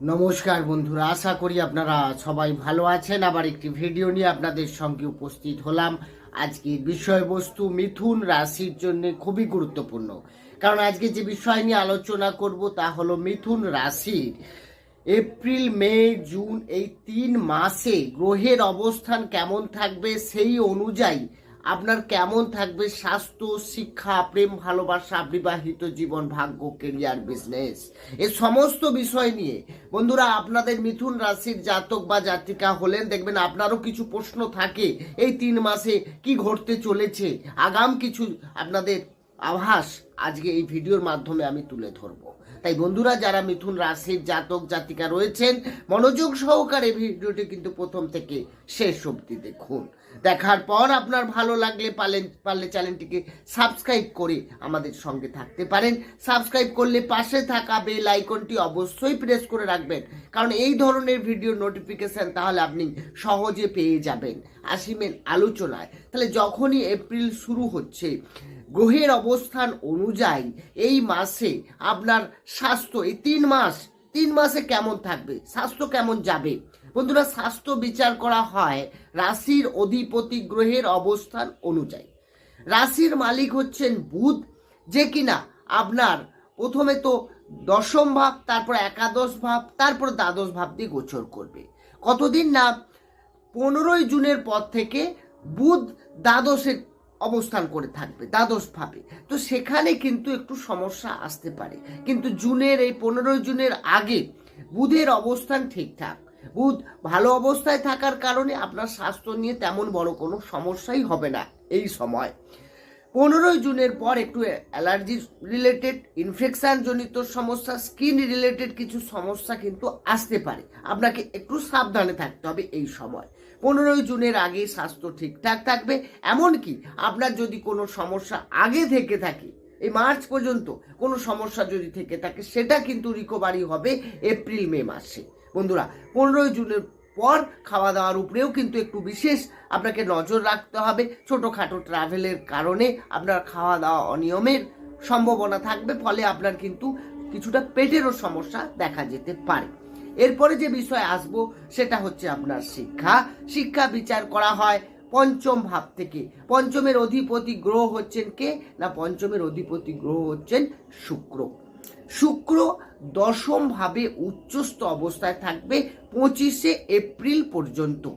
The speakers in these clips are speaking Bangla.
নমস্কার বন্ধুরা, আশা করি আপনারা সবাই ভালো আছেন। আবার একটি ভিডিও নিয়ে আপনাদের সঙ্গে উপস্থিত হলাম। আজকের বিষয়বস্তু মিথুন রাশির জন্য খুবই গুরুত্বপূর্ণ। কারণ আজকে যে বিষয় নিয়ে আলোচনা করব তা হলো মিথুন রাশির। এপ্রিল, মে, জুন এই তিন মাসে গ্রহের অবস্থান কেমন থাকবে সেই অনুযায়ী আপনার কেমন থাকবে স্বাস্থ্য, শিক্ষা, প্রেম, ভালোবাসা, বিবাহিত জীবন, ভাগ্য কেরিয়ার বিজনেস এ সমস্ত বিষয় নিয়ে। বন্ধুরা, আপনাদের মিথুন রাশির জাতক বা জাতিকা হলেন, দেখবেন আপনারও কিছু প্রশ্ন থাকে এই তিন মাসে কি ঘটতে চলেছে। আগাম কিছু আপনাদের আভাস আজকে এই ভিডিওর মাধ্যমে আমি তুলে ধরবো। তাই বন্ধুরা, যারা মিথুন রাশির জাতক, জাতিকা রয়েছেন, মনোযোগ সহকারে ভিডিওটি কিন্তু প্রথম থেকে শেষ অবধি দেখুন। দেখার পর আপনার ভালো লাগলে পালেন পারলে চ্যানেলটিকে সাবস্ক্রাইব করে আমাদের সঙ্গে থাকতে পারেন। সাবস্ক্রাইব করলে পাশে থাকা বেল আইকনটি অবশ্যই প্রেস করে রাখবেন। কারণ এই ধরনের ভিডিও নোটিফিকেশন তাহলে আপনি সহজে পেয়ে যাবেন। আসিমেন আলোচনায়। তাহলে যখনই এপ্রিল শুরু হচ্ছে, গ্রহের অবস্থান অনুযায়ী এই মাসে আপনার স্বাস্থ্য, এই তিন মাস, তিন মাসে কেমন থাকবে? স্বাস্থ্য কেমন যাবে? বন্ধুরা, স্বাস্থ্য বিচার করা হয় রাশির অধিপতি গ্রহের অবস্থান অনুযায়ী। রাশির মালিক হচ্ছেন বুধ, যে কিনা আপনার প্রথমে তো দশম ভাব, তারপর একাদশ ভাব, তারপর দ্বাদশ ভাব দিয়ে গোচর করবে। কতদিন না? পনেরোই জুনের পর থেকে বুধ দ্বাদশে অবস্থান করে থাকবে, দ্বাদশ ভাবে। তো সেখানে কিন্তু একটু সমস্যা আসতে পারে। কিন্তু জুনের, এই পনেরোই জুনের আগে বুধের অবস্থান ঠিকঠাক। বুধ ভালো অবস্থায় থাকার কারণে আপনার স্বাস্থ্য নিয়ে তেমন বড় কোনো সমস্যাই হবে না এই সময়। পনেরোই জুনের পর একটু অ্যালার্জি রিলেটেড ইনফেকশন জনিত সমস্যা স্কিন রিলেটেড কিছু সমস্যা কিন্তু আসতে পারে। আপনাকে একটু সাবধানে থাকতে হবে এই সময়। পনেরোই জুনের আগে স্বাস্থ্য ঠিকঠাক থাকবে, এমনকি আপনার যদি কোনো সমস্যা আগে থেকে থাকে, এই মার্চ পর্যন্ত কোনো সমস্যা যদি থেকে থাকে, সেটা কিন্তু রিকভারি হবে এপ্রিল, মে মাসে। বন্ধুরা, পনেরোই জুনের পর খাওয়া দাওয়ার উপরেও কিন্তু একটু বিশেষ আপনাকে নজর রাখতে হবে। ছোটোখাটো ট্রাভেলের কারণে আপনার খাওয়া দাওয়া অনিয়মের সম্ভাবনা থাকবে, ফলে আপনার কিন্তু কিছুটা পেটেরও সমস্যা দেখা যেতে পারে। এরপরে যে বিষয় আসব, সেটা হচ্ছে আপনার শিক্ষা। শিক্ষা বিচার করা হয় পঞ্চম ভাব থেকে। পঞ্চমের অধিপতি গ্রহ হচ্ছেন কে? না, পঞ্চমের অধিপতি গ্রহ হচ্ছেন শুক্র। শুক্র দশম ভাবে উচ্চস্থ অবস্থায় থাকবে পঁচিশে এপ্রিল পর্যন্ত।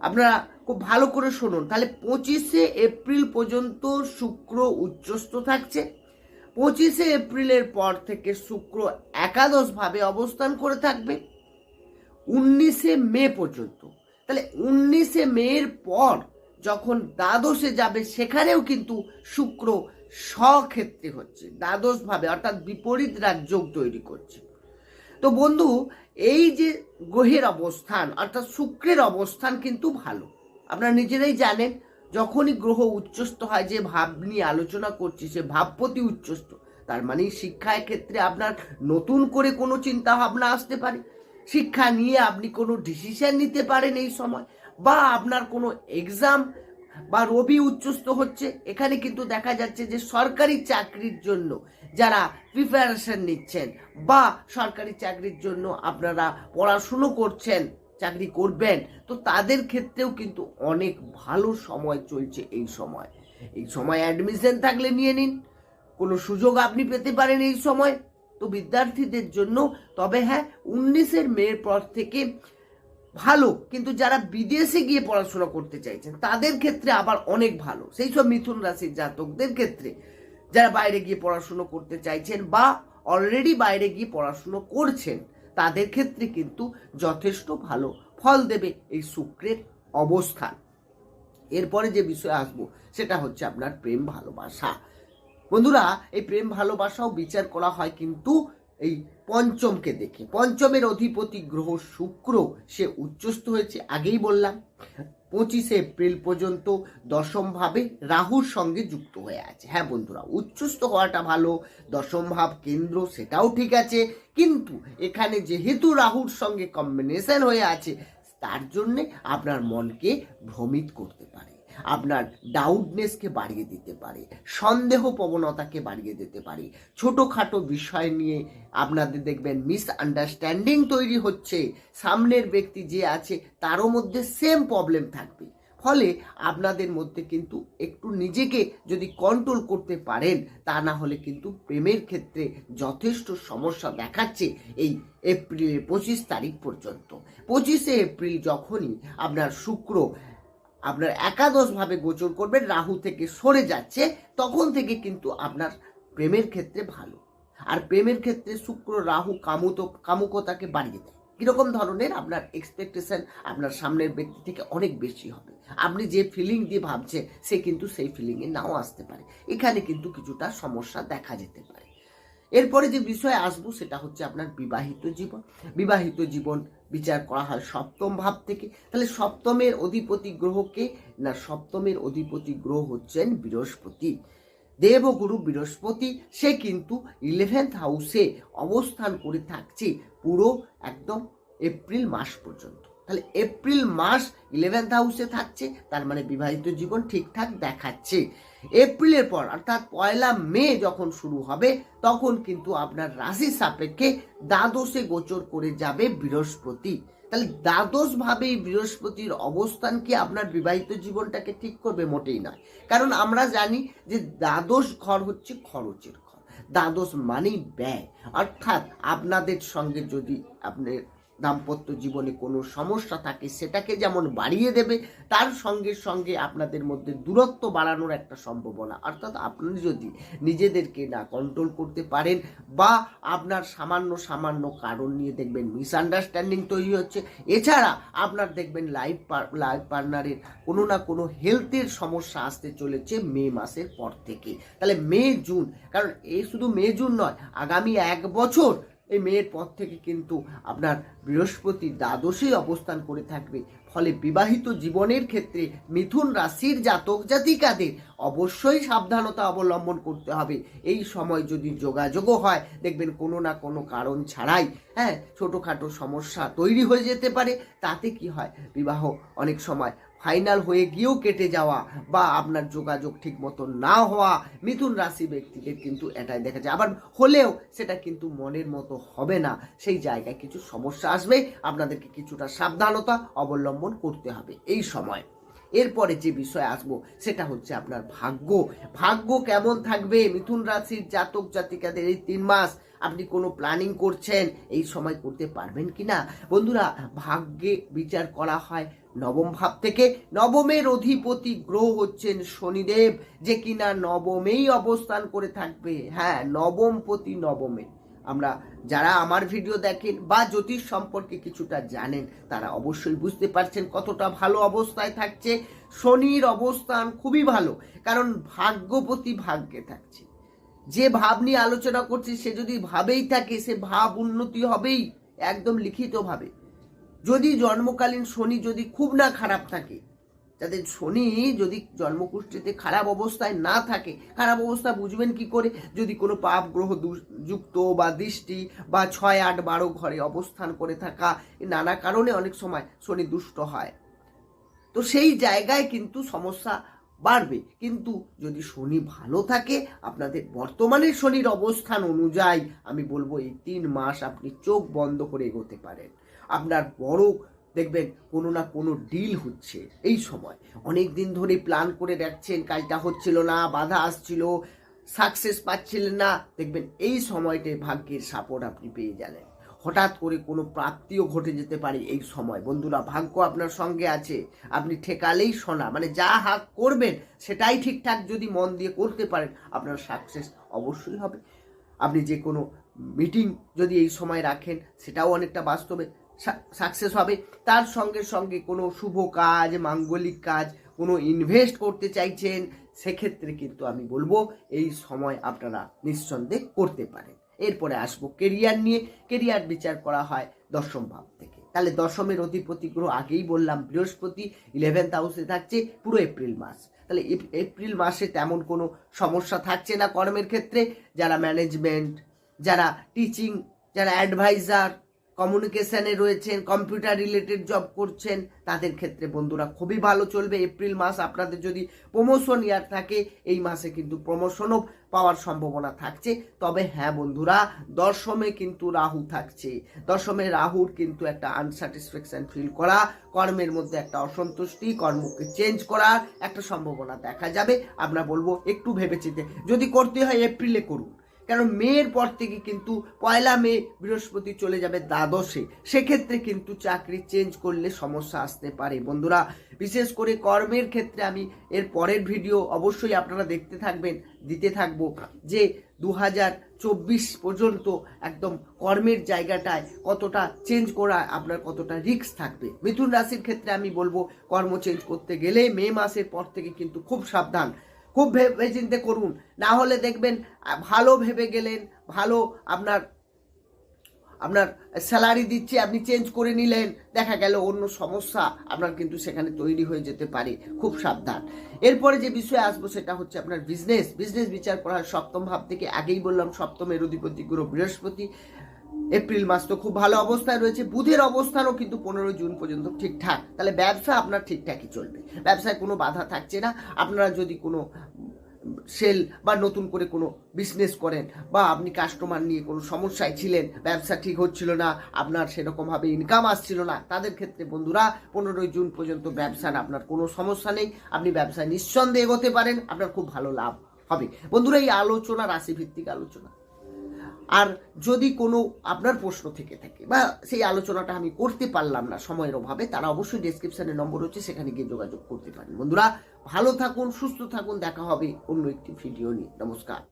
আপনারা খুব ভালো করে শুনুন। তাহলে পঁচিশে এপ্রিল পর্যন্ত শুক্র উচ্চস্থ থাকছে। পঁচিশে এপ্রিলের পর থেকে শুক্র একাদশ ভাবে অবস্থান করে থাকবে। উনিশে মে পর্যন্ত। তাহলে উনিশে মের পর যখন দ্বাদশে যাবে, সেখানেও কিন্তু শুক্র স্বক্ষেত্রে হচ্ছে দ্বাদশ ভাবে অর্থাৎ বিপরীত রাজযোগ তৈরি করছে। তো বন্ধু, এই যে গ্রহের অবস্থান, অর্থাৎ শুক্রের অবস্থান কিন্তু ভালো। আপনারা নিজেরাই জানেন, যখনই গ্রহ উচ্চস্থ হয়, যে ভাব নিয়ে আলোচনা করছি, সে ভাবপতি উচ্চস্থ। তার মানে শিক্ষার ক্ষেত্রে আপনার নতুন করে কোনো চিন্তা ভাবনা আসতে পারে। শিক্ষা নিয়ে আপনি কোনো ডিসিশন নিতে পারেন এই সময়, বা আপনার কোনো এক্সাম বা রবি উচ্চস্থ হচ্ছে, এখানে কিন্তু দেখা যাচ্ছে যে সরকারি চাকরির জন্য যারা প্রিপারেশন নিচ্ছেন বা সরকারি চাকরির জন্য আপনারা পড়াশুনো করছেন, চাকরি করবেন, তো তাদের ক্ষেত্রেও কিন্তু অনেক ভালো সময় চলছে এই সময়। এই সময় অ্যাডমিশন থাকলে নিয়ে নিন, কোনো সুযোগ আপনি পেতে পারেন এই সময়। তো বিদ্যার্থীদের জন্য, তবে হ্যাঁ উনিশের মেয়ের পর থেকে ভালো, কিন্তু যারা বিদেশে গিয়ে পড়াশোনা করতে চাইছেন, তাদের ক্ষেত্রে আবার অনেক ভালো। সেই সব মিথুন রাশির জাতকদের ক্ষেত্রে যারা বাইরে গিয়ে পড়াশুনো করতে চাইছেন বা অলরেডি বাইরে গিয়ে পড়াশুনো করছেন, তাদের ক্ষেত্রে কিন্তু যথেষ্ট ভালো ফল দেবে এই শুক্রের অবস্থান। এরপরে যে বিষয়ে আসব, সেটা হচ্ছে আপনার প্রেম ভালোবাসা। বন্ধুরা, এই প্রেম ভালোবাসাও বিচার করা হয় কিন্তু এই পঞ্চমকে দেখে। পঞ্চমের অধিপতি গ্রহ শুক্র, সে উচ্চস্থ হয়েছে, আগেই বললাম। পঁচিশে এপ্রিল পর্যন্ত দশম ভাবে রাহুর সঙ্গে যুক্ত হয়ে আছে। হ্যাঁ বন্ধুরা, উচ্চস্থ হওয়াটা ভালো দশম ভাব কেন্দ্র সেটাও ঠিক আছে, কিন্তু এখানে যেহেতু রাহুর সঙ্গে কম্বিনেশন হয়ে আছে, তার জন্যে আপনার মনকে ভ্রমিত করতে পারে। আপনার ডাউটনেসকে বাড়িয়ে দিতে পারে সন্দেহ প্রবণতাকে বাড়িয়ে দিতে পারে। ছোটোখাটো বিষয় নিয়ে আপনাদের দেখবেন মিস আন্ডারস্ট্যান্ডিং তৈরি হচ্ছে। সামনের ব্যক্তি যে আছে, তারও মধ্যে সেম প্রবলেম থাকবে। ফলে আপনাদের মধ্যে কিন্তু একটু নিজেকে যদি কন্ট্রোল করতে পারেন, তা না হলে কিন্তু প্রেমের ক্ষেত্রে যথেষ্ট সমস্যা দেখাচ্ছে এই এপ্রিলের পঁচিশ তারিখ পর্যন্ত। পঁচিশে এপ্রিল যখনই আপনার শুক্র আপনার একাদশভাবে গোচর করবেন, রাহু থেকে সরে যাচ্ছে, তখন থেকে কিন্তু আপনার প্রেমের ক্ষেত্রে ভালো। আর প্রেমের ক্ষেত্রে শুক্র, রাহু, কামুত, কামুকতাকে বাড়িয়ে দেয়। কীরকম ধরনের? আপনার এক্সপেকটেশন আপনার সামনের ব্যক্তি থেকে অনেক বেশি হবে। আপনি যে ফিলিং দিয়ে ভাবছে সে কিন্তু সেই ফিলিংয়ে নাও আসতে পারে। এখানে কিন্তু কিছুটা সমস্যা দেখা যেতে পারে। এরপরে যে বিষয়ে আসব, সেটা হচ্ছে আপনার বিবাহিত জীবন। বিবাহিত জীবন বিচার করা হয়। সপ্তম ভাব থেকে, তাহলে সপ্তমের অধিপতি গ্রহকে না, সপ্তমের অধিপতি গ্রহ হচ্ছেন বৃহস্পতি। দেবগুরু বৃহস্পতি, সে কিন্তু ইলেভেন্থ হাউসে অবস্থান করে থাকছে পুরো একদম এপ্রিল মাস পর্যন্ত। তাহলে এপ্রিল মাস ইলেভেন্থ হাউসে থাকছে, তার মানে বিবাহিত জীবন ঠিকঠাক দেখাচ্ছে। এপ্রিলের পর, অর্থাৎ পয়লা মে যখন শুরু হবে, তখন কিন্তু আপনার রাশি সাপেক্ষে দ্বাদশে গোচর করে যাবে বৃহস্পতি। তাহলে দ্বাদশ ভাবে বৃহস্পতির অবস্থান কি আপনার বিবাহিত জীবনটাকে ঠিক করবে? মোটেই নয়। কারণ আমরা জানি যে দ্বাদশ ঘর হচ্ছে খরচের ঘর। দ্বাদশ মানেই ব্যয়। অর্থাৎ আপনাদের সঙ্গে যদি আপনার দাম্পত্য জীবনে কোনো সমস্যা থাকে, সেটাকে যেমন বাড়িয়ে দেবে, তার সঙ্গে সঙ্গে আপনাদের মধ্যে দূরত্ব বাড়ানোর একটা সম্ভাবনা। অর্থাৎ আপনি যদি নিজেদেরকে না কন্ট্রোল করতে পারেন বা আপনার সামান্য সামান্য কারণ নিয়ে দেখবেন মিসআন্ডারস্ট্যান্ডিং তৈরি হচ্ছে, এছাড়া আপনার দেখবেন লাইফ লাইফ পার্টনারের কোনো না কোনো হেলথের সমস্যা আসতে চলেছে মে মাসের পর থেকে। তাহলে মে, জুন, কারণ এই শুধু মে, জুন নয়, আগামী এক বছর এই মেয়ের পর থেকে কিন্তু আপনার বৃহস্পতি দ্বাদশেই অবস্থান করে থাকবে। ফলে বিবাহিত জীবনের ক্ষেত্রে মিথুন রাশির জাতক জাতিকাদের অবশ্যই সাবধানতা অবলম্বন করতে হবে। এই সময় যদি যোগাযোগও হয়, দেখবেন কোনো না কোনো কারণ ছাড়াই হ্যাঁ ছোটোখাটো সমস্যা তৈরি হয়ে যেতে পারে। তাতে কি হয়? বিবাহ অনেক সময় ফাইনাল হয়ে গিয়েও কেটে যাওয়া বা আপনার যোগাযোগ ঠিক মতো না হওয়া মিথুন রাশি ব্যক্তিদের কিন্তু এটাই দেখা যায়। আবার হলেও সেটা কিন্তু মনের মতো হবে না। সেই জায়গায় কিছু সমস্যা আসবে। আপনাদেরকে কিছুটা সাবধানতা অবলম্বন করতে হবে এই সময়। এরপরে যে বিষয় আসব, সেটা হচ্ছে আপনার ভাগ্য। ভাগ্য কেমন থাকবে? মিথুন রাশির জাতক জাতিকাদের এই তিন মাস, আপনি কোনো প্ল্যানিং করছেন? এই সময় করতে পারবেন কি না? বন্ধুরা, ভাগ্যে বিচার করা হয় নবম ভাব থেকে। নবমের অধিপতি গ্রহ হচ্ছেন শনিদেব, যে কিনা নবমেই অবস্থান করে থাকবে। হ্যাঁ নবম পতি নবমে। আমরা যারা আমার ভিডিও দেখেন বা জ্যোতিষ সম্পর্কে কিছুটা জানেন, তারা অবশ্যই বুঝতে পারছেন কতটা ভালো অবস্থায় থাকছে। শনির অবস্থান খুবই ভালো, কারণ ভাগ্যপতি ভাগ্যে থাকছে। যে ভাব নিয়ে আলোচনা করছি, সে যদি ভাবেই থাকে, সে ভাব উন্নতি হবেই, একদম লিখিতভাবে। যদি জন্মকালীন শনি যদি খুব না খারাপ থাকে যাদের শনি যদি জন্মকুষ্ঠিতে খারাপ অবস্থায় না থাকে, খারাপ অবস্থা বুঝবেন কি করে? যদি কোনো পাপ গ্রহ যুক্ত বা দৃষ্টি বা ছয়, আট, বারো ঘরে অবস্থান করে থাকা নানা কারণে অনেক সময় শনি দুষ্ট হয়। তো সেই জায়গায় কিন্তু সমস্যা বাড়বে। কিন্তু যদি শনি ভালো থাকে, আপনাদের বর্তমানে শনির অবস্থান অনুযায়ী আমি বলব এই তিন মাস আপনি চোখ বন্ধ করে এগোতে পারেন। আপনার বড় দেখবেন কোনো না কোনো ডিল হচ্ছে এই সময়। অনেক দিন ধরে প্ল্যান করে রাখছেন কাজটা হচ্ছিল না, বাধা আসছিল সাকসেস পাচ্ছিলেন না। দেখবেন এই সময়টায় ভাগ্যের সাপোর্ট আপনি পেয়ে যাবেন। হঠাৎ করে কোনো প্রাপ্তিও ঘটে যেতে পারে এই সময়। বন্ধুরা, ভাগ্য আপনার সঙ্গে আছে। আপনি ঠেকালেই শোনা মানে যা হাক করবেন সেটাই ঠিকঠাক যদি মন দিয়ে করতে পারেন, আপনার সাকসেস অবশ্যই হবে। আপনি যে কোনো মিটিং যদি এই সময় রাখেন, সেটাও অনেকটা বাস্তবে। সাকসেস হবে, তার সঙ্গে সঙ্গে কোনো শুভ কাজ, মাঙ্গলিক কাজ, কোনো ইনভেস্ট করতে চাইছেন, সেক্ষেত্রে কিন্তু আমি বলব এই সময় আপনারা নিঃসন্দেহে করতে পারেন। এরপরে আসব কেরিয়ার নিয়ে। কেরিয়ার বিচার করা হয় দশম ভাব থেকে। তাহলে দশমের অধিপতি গ্রহ আগেই বললাম, বৃহস্পতি ইলেভেন্থ হাউসে থাকছে, পুরো এপ্রিল মাস। তাহলে এপ- এপ্রিল মাসে তেমন কোনো সমস্যা থাকছে না কর্মের ক্ষেত্রে। যারা ম্যানেজমেন্ট যারা টিচিং যারা অ্যাডভাইজার কমিউনিকেশনে রয়েছেন কম্পিউটার রিলেটেড জব করছেন, তাদের ক্ষেত্রে বন্ধুরা খুবই ভালো চলবে। এপ্রিল মাস আপনাদের যদি প্রমোশন ইয়ার থাকে, এই মাসে কিন্তু প্রমোশনও পাওয়ার সম্ভাবনা থাকছে। তবে হ্যাঁ বন্ধুরা, দশমে কিন্তু রাহু থাকছে। দশমে রাহুর কিন্তু একটা আনস্যাটিসফ্যাকশন ফিল করা, কর্মের মধ্যে একটা অসন্তুষ্টি, কর্মকে চেঞ্জ করার একটা সম্ভাবনা দেখা যাবে। আমরা বলব একটু ভেবেচিন্তে। যদি করতে হয় এপ্রিলে করুন। কারণ মেয়ের পর থেকে কিন্তু পয়লা মে বৃহস্পতি চলে যাবে দ্বাদশে। সেক্ষেত্রে কিন্তু চাকরি চেঞ্জ করলে সমস্যা আসতে পারে। বন্ধুরা, বিশেষ করে কর্মের ক্ষেত্রে আমি এর পরের ভিডিও অবশ্যই আপনারা দেখতে থাকবেন, দিতে থাকব যে দু চব্বিশ পর্যন্ত একদম কর্মের জায়গাটায় কতটা চেঞ্জ করা, আপনার কতটা রিস্ক থাকবে। মিথুন রাশির ক্ষেত্রে আমি বলব, কর্ম চেঞ্জ করতে গেলে মে মাসের পর থেকে কিন্তু খুব সাবধান। খুব ভেবে চিন্তে করুন। না হলে দেখবেন, ভালো ভেবে গেলেন, ভালো আপনার আপনার স্যালারি দিচ্ছে, আপনি চেঞ্জ করে নিলেন, দেখা গেল অন্য সমস্যা আপনার কিন্তু সেখানে তৈরি হয়ে যেতে পারে। খুব সাবধান। এরপরে যে বিষয়ে আসব সেটা হচ্ছে আপনার বিজনেস বিজনেস বিচার করা সপ্তম ভাব থেকে আগেই বললাম সপ্তমের অধিপতি গ্রহ বৃহস্পতি। এপ্রিল মাস তো খুব ভালো অবস্থায় রয়েছে। বুধের অবস্থানও কিন্তু পনেরো জুন পর্যন্ত ঠিকঠাক। তাহলে ব্যবসা আপনার ঠিকঠাকই চলবে। ব্যবসায় কোনো বাধা থাকছে না। আপনারা যদি কোনো সেল বা নতুন করে কোনো বিজনেস করেন বা আপনি কাস্টমার নিয়ে কোনো সমস্যায় ছিলেন, ব্যবসা ঠিক হচ্ছিল না, আপনার সেরকমভাবে ইনকাম আসছিল না, তাদের ক্ষেত্রে বন্ধুরা পনেরোই জুন পর্যন্ত ব্যবসার আপনার কোনো সমস্যা নেই। আপনি ব্যবসায় নিঃসন্দেহে এগোতে পারেন, আপনার খুব ভালো লাভ হবে। বন্ধুরা, এই আলোচনা, রাশিভিত্তিক আলোচনা। আর যদি কোনো আপনার প্রশ্ন থেকে থাকে বা সেই আলোচনাটা আমি করতে পারলাম না সময়ের অভাবে, তারা অবশ্যই ডেসক্রিপশানে নম্বর হচ্ছে সেখানে গিয়ে যোগাযোগ করতে পারেন। বন্ধুরা, ভালো থাকুন, সুস্থ থাকুন, দেখা হবে অন্য একটি ভিডিও নিয়ে। নমস্কার।